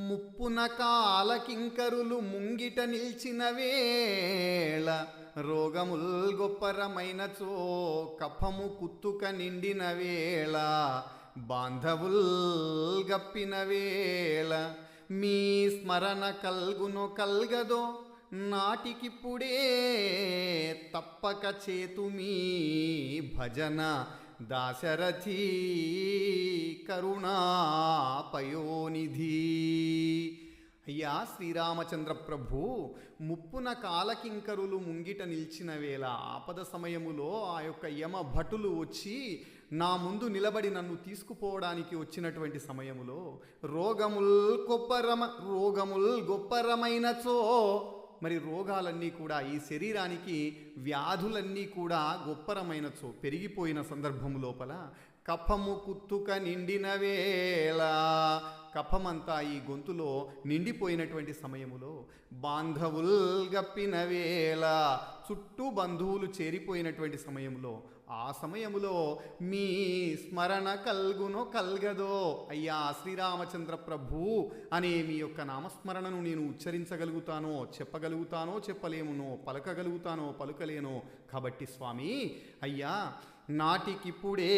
ముప్పున కాలకింకరులు ముంగిట నిల్చిన వేళ రోగముల్ గొప్పరమైనచో కఫము కుత్తుక నిండిన వేళ బాంధవుల్ గప్పిన వేళ మీ స్మరణ కల్గునో కల్గదో నాటికిప్పుడే తప్పక చేతు మీ భజన దాశరథి కరుణా అయ్యా శ్రీరామచంద్ర ప్రభు ముప్పున కాలకింకరులు ముంగిట నిలిచిన వేళ ఆపద సమయములో ఆ యొక్క యమ భటులు వచ్చి నా ముందు నిలబడి నన్ను తీసుకుపోవడానికి వచ్చినటువంటి సమయములో రోగముల్ గొప్పరమ రోగముల్ గొప్పరమైనచో మరి రోగాలన్నీ కూడా ఈ శరీరానికి వ్యాధులన్నీ కూడా గొప్పరమైనచో పెరిగిపోయిన సందర్భము లోపల కఫము కుత్తుక నిండిన వేళ. కఫమంతా ఈ గొంతులో నిండిపోయినటువంటి సమయములో బాంధవుల్ గప్పిన వేళ. చుట్టూ బంధువులు చేరిపోయినటువంటి సమయంలో ఆ సమయములో మీ స్మరణ కల్గునో కల్గదో అయ్యా శ్రీరామచంద్ర ప్రభు అనే మీ యొక్క నామస్మరణను నేను ఉచ్చరించగలుగుతానో చెప్పగలుగుతానో చెప్పలేమునో పలకగలుగుతానో పలుకలేనో. కాబట్టి స్వామి అయ్యా నాటికిప్పుడే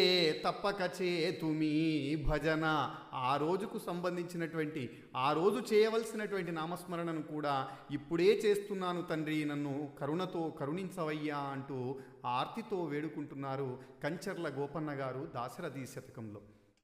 తప్పక చేతుమి భజన. ఆ రోజుకు సంబంధించినటువంటి ఆ రోజు చేయవలసినటువంటి నామస్మరణను కూడా ఇప్పుడే చేస్తున్నాను తండ్రి. నన్ను కరుణతో కరుణించవయ్యా అంటూ ఆర్తితో వేడుకుంటున్నారు కంచర్ల గోపన్న గారు దాశరథి శతకంలో.